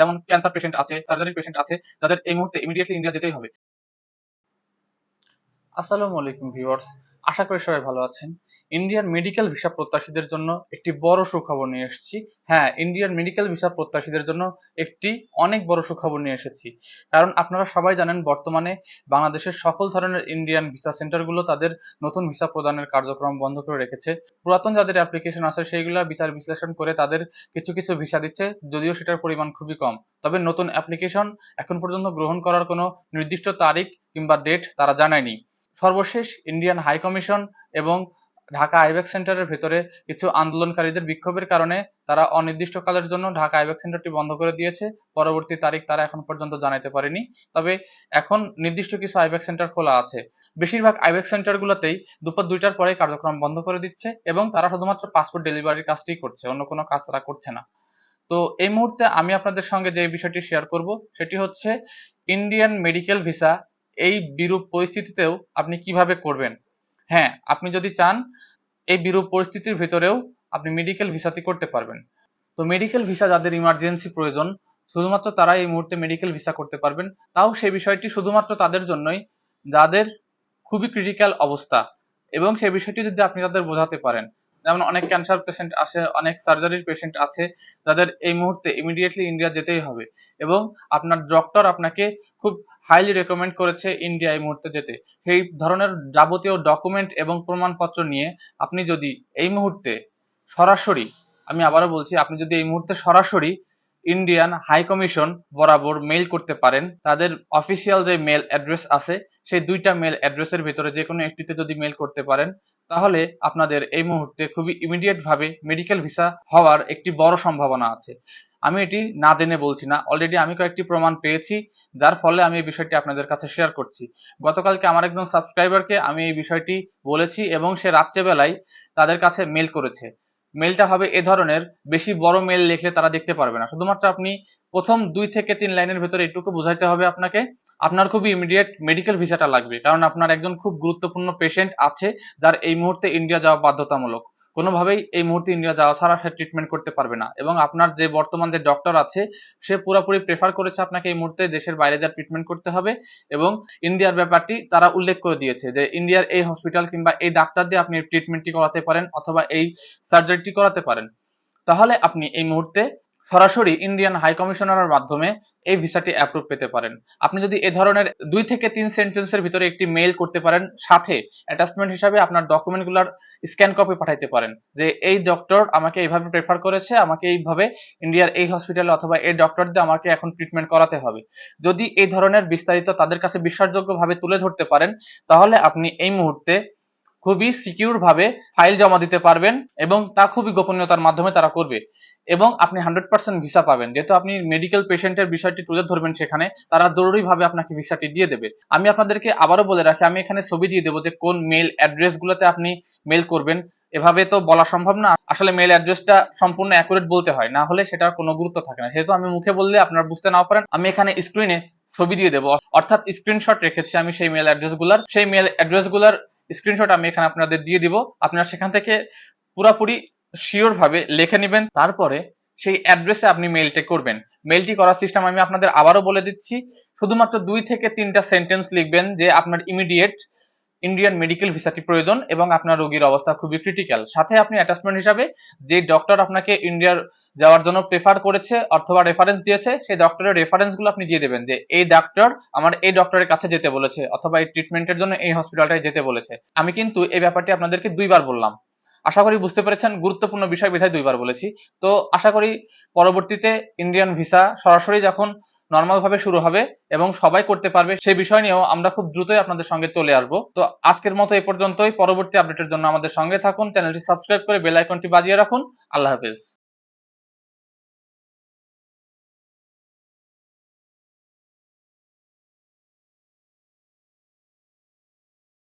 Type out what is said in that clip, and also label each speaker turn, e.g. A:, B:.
A: যেমন cancer patient আছে surgery patient আছে যাদের এই মুহূর্তে ইমিডিয়েটলি ইন্ডিয়া যেতেই হবে। আসসালামু আলাইকুম ভিউয়ার্স আশা করি সবাই ভালো আছেন। ইন্ডিয়ান মেডিকেল ভিসা প্রত্যাশীদের জন্য একটি বড় সুখবর নিয়ে এসেছি। হ্যাঁ ইন্ডিয়ান মেডিকেল ভিসা প্রত্যাশীদের জন্য একটি অনেক বড় সুখবর নিয়ে এসেছি। কারণ আপনারা সবাই জানেন, বর্তমানে বাংলাদেশের সকল ধরনের ইন্ডিয়ান ভিসা সেন্টারগুলো তাদের নতুন ভিসা প্রদানের কার্যক্রম বন্ধ করে রেখেছে। পুরাতন যাদের অ্যাপ্লিকেশন আছে, সেইগুলো বিচার বিশ্লেষণ করে তাদের কিছু কিছু ভিসা দিচ্ছে, যদিও সেটার পরিমাণ খুবই কম। তবে নতুন অ্যাপ্লিকেশন এখন পর্যন্ত গ্রহণ করার কোনো নির্দিষ্ট তারিখ কিংবা ডেট তারা জানায়নি। সর্বশেষ ইন্ডিয়ান হাই কমিশন এবং ঢাকা আইবেক সেন্টারের ভেতরে কিছু আন্দোলনকারীদের বিক্ষোভের কারণে তারা অনির্দিষ্টকালের জন্য ঢাকা আইবেক সেন্টারটি বন্ধ করে দিয়েছে। পরবর্তী তারিখ তারা এখন পর্যন্ত জানাতে পারেনি। তবে এখন নির্দিষ্ট কিছু আইবেক সেন্টার খোলা আছে। বেশিরভাগ আইবেক সেন্টারগুলোতেই দুপুর দুইটার পরে কার্যক্রম বন্ধ করে দিচ্ছে এবং তারা শুধুমাত্র পাসপোর্ট ডেলিভারির কাজটি করছে, অন্য কোনো কাজ তারা করছে না। তো এই মুহূর্তে আমি আপনাদের সঙ্গে যে বিষয়টি শেয়ার করব, সেটি হচ্ছে ইন্ডিয়ান মেডিকেল ভিসা এই বিরূপ পরিস্থিতিতেও আপনি কীভাবে করবেন? হ্যাঁ আপনি যদি চান, এই বিরূপ পরিস্থিতির ভেতরেও আপনি মেডিকেল ভিসাটি করতে পারবেন। তো মেডিকেল ভিসা যাদের ইমার্জেন্সি প্রয়োজন, শুধুমাত্র তারা এই মুহূর্তে মেডিকেল ভিসা করতে পারবেন, তাও সেই বিষয়টি শুধুমাত্র তাদের জন্যই, যাদের খুবই ক্রিটিক্যাল অবস্থা। এবং সেই বিষয়টি যদি আপনি তাদের বোঝাতে পারেন যেমন অনেক ক্যান্সার পেশেন্ট আসে, অনেক সার্জারির পেশেন্ট আছে যাদের এই মুহূর্তে ইমিডিয়েটলি ইন্ডিয়া যেতেই হবে। এবং আপনার ডক্টর আপনাকে খুব হাইলি রেকমেন্ড করেছে ইন্ডিয়া এই মুহূর্তে যেতে। সেই ধরনের যাবতীয় ডকুমেন্ট এবং প্রমাণপত্র নিয়ে আপনি যদি এই মুহূর্তে সরাসরি, আমি আবারও বলছি, আপনি যদি এই মুহূর্তে সরাসরি ইন্ডিয়ান হাই কমিশন বরাবর মেইল করতে পারেন, তাদের অফিসিয়াল যে মেল অ্যাড্রেস আছে সেই দুইটা মেল অ্যাড্রেসের ভিতরে যে কোনো একটিতে যদি মেল করতে পারেন, তাহলে আপনাদের এই মুহূর্তে খুবই ইমিডিয়েট ভাবে মেডিকেল ভিসা হওয়ার একটি বড় সম্ভাবনা আছে। আমি এটি না জেনে বলছি না অলরেডি আমি কয়েকটি প্রমাণ পেয়েছি, যার ফলে আমি এই বিষয়টি আপনাদের কাছে শেয়ার করছি। গতকালকে আমার একজন সাবস্ক্রাইবারকে আমি এই বিষয়টি বলেছি এবং সে রাত্রেবেলায় তাদের কাছে মেল করেছে। মেলটা হবে এ ধরনের, বেশি বড় মেল লিখলে তারা দেখতে পারবে না। শুধুমাত্র আপনি প্রথম দুই থেকে তিন লাইনের ভেতরে এটুকু বুঝাইতে হবে আপনাকে। আপনার খুবই ইমিডিয়েট মেডিকেল ভিসাটা লাগবে। কারণ আপনার একজন খুব গুরুত্বপূর্ণ পেশেন্ট আছে, যার এই মুহূর্তে ইন্ডিয়া যাওয়া বাধ্যতামূলক। কোনোভাবেই এই মুহূর্তে ইন্ডিয়া যাওয়া ছাড়া সে ট্রিটমেন্ট করতে পারবে না। এবং আপনার যে বর্তমান যে ডক্টর আছে, সে পুরোপুরি প্রেফার করেছে আপনাকে এই মুহূর্তে দেশের বাইরে যা ট্রিটমেন্ট করতে হবে এবং ইন্ডিয়ার ব্যাপারটি তারা উল্লেখ করে দিয়েছে যে ইন্ডিয়ার এই হসপিটাল কিংবা এই ডাক্তার দিয়ে আপনি ট্রিটমেন্টটি করাতে পারেন অথবা এই সার্জারিটি করাতে পারেন। তাহলে আপনি এই মুহূর্তে সরাসরি ইন্ডিয়ান হাই কমিশনারের মাধ্যমে এই ভিসাটি অ্যাপ্রুভ পেতে পারেন। আপনি যদি এ ধরনের দুই থেকে তিন সেন্টেন্সের ভিতরে একটি মেইল করতে পারেন, সাথে অ্যাটাচমেন্ট হিসাবে আপনার ডকুমেন্টগুলোর স্ক্যান কপি পাঠাইতে পারেন যে, এই ডক্টর আমাকে এইভাবে প্রেফার করেছে, আমাকে এইভাবে ইন্ডিয়ার এই হসপিটালে অথবা এই ডক্টর দিয়ে আমাকে এখন ট্রিটমেন্ট করাতে হবে। যদি এই ধরনের বিস্তারিত তাদের কাছে বিশ্বাসযোগ্যভাবে তুলে ধরতে পারেন, তাহলে আপনি এই মুহূর্তে খুবই সিকিউর ভাবে ফাইল জমা দিতে পারবেন এবং তা খুবই গোপনীয়তার মাধ্যমে তারা করবে। এবং আপনি হান্ড্রেড পার্সেন্ট ভিসা পাবেন। যেহেতু আপনি মেডিকেল পেশেন্টের বিষয়টি তুলে ধরবেন সেখানে, তারা জরুরিভাবে আপনাকে ভিসাটি দিয়ে দেবে। আমি আপনাদেরকে আবারও বলে রাখি, আমি এখানে ছবি দিয়ে দেবো যে কোন মেল অ্যাড্রেস গুলোতে আপনি মেল করবেন। এভাবে তো বলা সম্ভব না। আসলে মেল অ্যাড্রেসটা সম্পূর্ণ অ্যাকুরেট বলতে হয়। না হলে সেটার কোনো গুরুত্ব থাকে না। যেহেতু আমি মুখে বললে আপনারা বুঝতে নাও পারেন, আমি এখানে স্ক্রিনে ছবি দিয়ে দেবো। অর্থাৎ স্ক্রিনশট রেখেছি আমি সেই মেল অ্যাড্রেসগুলার। সেই মেল অ্যাড্রেসগুলার স্ক্রিনশট আমি এখানে আপনাদের দিয়ে দিব। আপনারা সেখান থেকে পুরাপুরি শিওর ভাবে লিখে নেবেন। তারপরে সেই অ্যাড্রেসে আপনি মেইলটি করবেন। মেইলটি করার সিস্টেম আমি আপনাদের আবারও বলে দিচ্ছি। শুধুমাত্র দুই থেকে তিনটা সেন্টেন্স লিখবেন যে আপনার ইমিডিয়েট ইন্ডিয়ান মেডিকেল ভিসাটি প্রয়োজন এবং আপনার রোগীর অবস্থা খুবই ক্রিটিক্যাল সাথে আপনি অ্যাটাচমেন্ট হিসাবে যে ডক্টর আপনাকে ইন্ডিয়ার যাওয়ার জন্য প্রেফার করেছে অথবা রেফারেন্স দিয়েছে, সেই ডক্টরের রেফারেন্সগুলো আপনি দিয়ে দেবেন যে, এই ডাক্তার আমার এই ডক্টরের কাছে যেতে বলেছে অথবা এই ট্রিটমেন্টের জন্য এই হসপিটালটায় যেতে বলেছে। আমি কিন্তু এই ব্যাপারটি আপনাদেরকে দুইবার বললাম। আশা করি বুঝতে পেরেছেন, গুরুত্বপূর্ণ বিষয় বিধায় দুইবার বলেছি। তো আশা করি পরবর্তীতে ইন্ডিয়ান ভিসা সরাসরি যখন নর্মাল ভাবে শুরু হবে এবং সবাই করতে পারবে। সেই বিষয় নিয়েও আমরা খুব দ্রুতই আপনাদের সঙ্গে চলে আসব। তো আজকের মতো এই পর্যন্তই। পরবর্তী আপডেটের জন্য আমাদের সঙ্গে থাকুন। চ্যানেলটি সাবস্ক্রাইব করে বেল আইকনটি বাজিয়ে রাখুন। আল্লাহ হাফেজ।